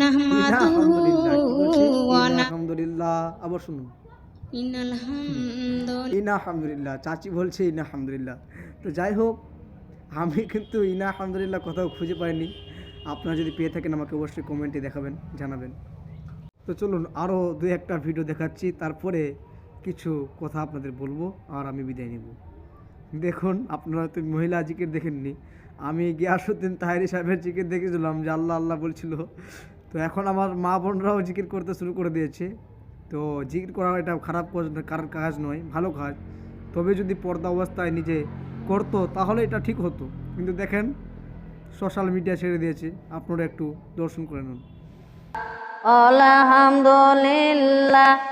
নাহমাদুহু ওয়া আলহামদুলিল্লাহ আবার শুনুন। ইনা আলহামদুলিল্লাহ চাচি বলছে ইনা আলহামদুলিল্লাহ তো যাই হোক আমি কিন্তু ইনা আলহামদুলিল্লাহ কোথাও খুঁজে পাইনি। আপনারা যদি পেয়ে থাকেন আমাকে অবশ্যই কমেন্টে দেখাবেন জানাবেন। তো চলুন আরও দু একটা ভিডিও দেখাচ্ছি তারপরে কিছু কথা আপনাদের বলব আর আমি বিদায় নেব। দেখুন, আপনারা তো মহিলা জিকির দেখেননি। আমি গিয়াসুদ্দিন তাহেরি সাহেবের জিকির দেখেছিলাম, যে আল্লাহ আল্লাহ বলছিল। তো এখন আমার মা বোনরাও জিকির করতে শুরু করে দিয়েছে। তো জিকির করা এটা খারাপ কাজ না- কার কাজ নয়, ভালো কাজ। তবে যদি পর্দা অবস্থায় নিজে করতো, তাহলে এটা ঠিক হতো। কিন্তু দেখেন, সোশ্যাল মিডিয়া ছেড়ে দিয়েছে। আপনারা একটু দর্শন করে নিন। আলহামদুলিল্লাহ।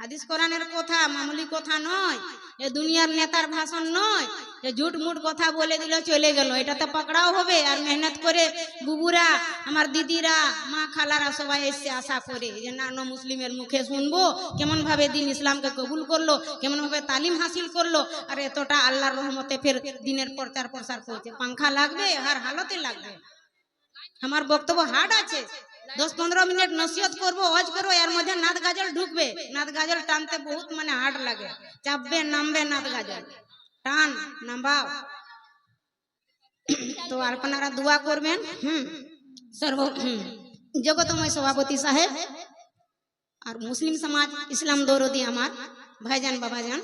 হাদিস কোরআনের কথা মামুলি কথা নয়, এ দুনিয়ার নেতার ভাষণ নয় যে ঝুট মুট কথা বলে দিল, চলে গেল। এটা তো পাকড়াও হবে, আর মেহনত করে বুবুরা, আমার দিদিরা, মা খালারা সবাই এসছে আশা করে যে, না, ন, মুসলিমের মুখে শুনব কেমন ভাবে দিন ইসলামকে কবুল করল কেমন ভাবে তালিম হাসিল করল, আর এতটা আল্লাহর রহমতে ফের দিনের প্রচার প্রসার করছে। পাংখা লাগবে আর হালতে লাগবে। আমার বক্তব্য হার্ড আছে। দশ পনেরো মিনিট নসিহত করব, ওয়াজ করব, এর মধ্যে নাদ গাজল ঢুকবে। নাদ গাজল টানতে বহুত মানে হার্ড লাগে। চাপবে, নামবে নাদ গাজল। টান, নামাও। তো আপনারা দোয়া করবেন। হুম। সর্ব জগতময় সভাপতি সাহেব আর মুসলিম সমাজ, ইসলাম দৌরদি আমার ভাইজান, বাবাজান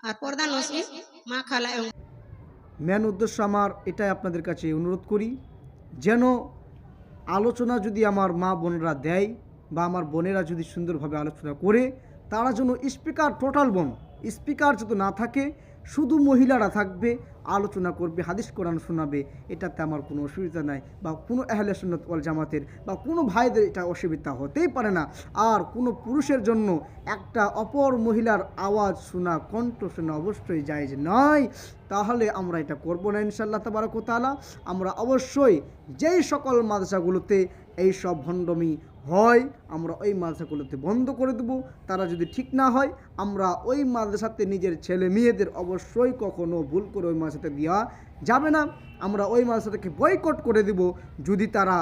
আর প্রধান মুসলিম মা খালা মেন উদ্দেশ্য আমার এটাই আপনাদের কাছে অনুরোধ করি, যেন আলোচনা যদি আমার মা বোনরা দেয় বা আমার বোনেরা যদি সুন্দরভাবে আলোচনা করে, তারা যেন স্পিকার, টোটাল বোন, স্পিকার যদি না থাকে শুধু মহিলারা থাকবে, আলোচনা করবে, হাদিস কোরআন শোনাবে, এটাতে আমার কোনো অসুবিধা নাই বা কোনো আহলে সুন্নত ওয়াল জামাতের বা কোনো ভাইদের এটা অসুবিধা হতেই পারে না। আর কোনো পুরুষের জন্য একটা অপর মহিলার আওয়াজ শোনা, কণ্ঠ শোনা অবশ্যই যায় নয়। তাহলে আমরা এটা করব না ইনশাল্লাহ তাবারক তালা আমরা অবশ্যই যেই সকল মাদ্রাসাগুলোতে এই সব ভণ্ডমি হয়, আমরা ওই মাদ্রাসাগুলোতে বন্ধ করে দেবো। তারা যদি ঠিক না হয়, আমরা ওই মাদ্রাসাতে নিজের ছেলে মেয়েদের অবশ্যই কখনো ভুল করে ওই মাদ্রাসাতে দেওয়া যাবে না। আমরা ওই মাদ্রাসাটাকে বয়কট করে দেব। যদি তারা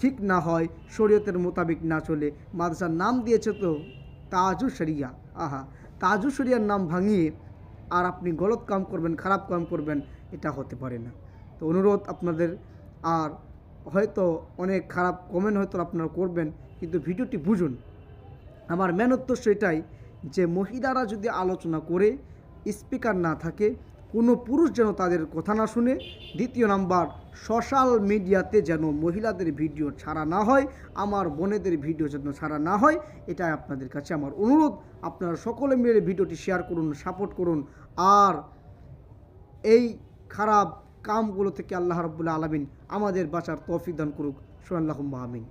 ঠিক না হয়, শরীয়তের মোতাবেক না চলে, মাদ্রাসার নাম দিয়েছে তো তাজু শরিয়া। আহা, তাজু শরিয়ার নাম ভাঙিয়ে আর আপনি গলত কাম করবেন, খারাপ কাম করবেন, এটা হতে পারে না। তো অনুরোধ আপনাদের, আর হয়তো অনেক খারাপ কমেন্ট হয়তো আপনারা করবেন, কিন্তু ভিডিওটি বুঝুন। আমার মেন উদ্দেশ্য এটাই যে মহিলারা যদি আলোচনা করে স্পিকার না থাকে, কোনো পুরুষ যেন তাদের কথা না শুনে, দ্বিতীয় নাম্বার সোশ্যাল মিডিয়াতে যেন মহিলাদের ভিডিও ছাড়া না হয়, আমার বোনেদের ভিডিও যেন ছাড়া না হয়, এটাই আপনাদের কাছে আমার অনুরোধ। আপনারা সকলে মিলে ভিডিওটি শেয়ার করুন সাপোর্ট করুন। আর এই খারাপ কামগুলো থেকে আল্লাহ রব্বুল্লা আলমিন আমাদের বাঁচার তৌফিক দান করুক। সোয়াল্লাহ আমিন।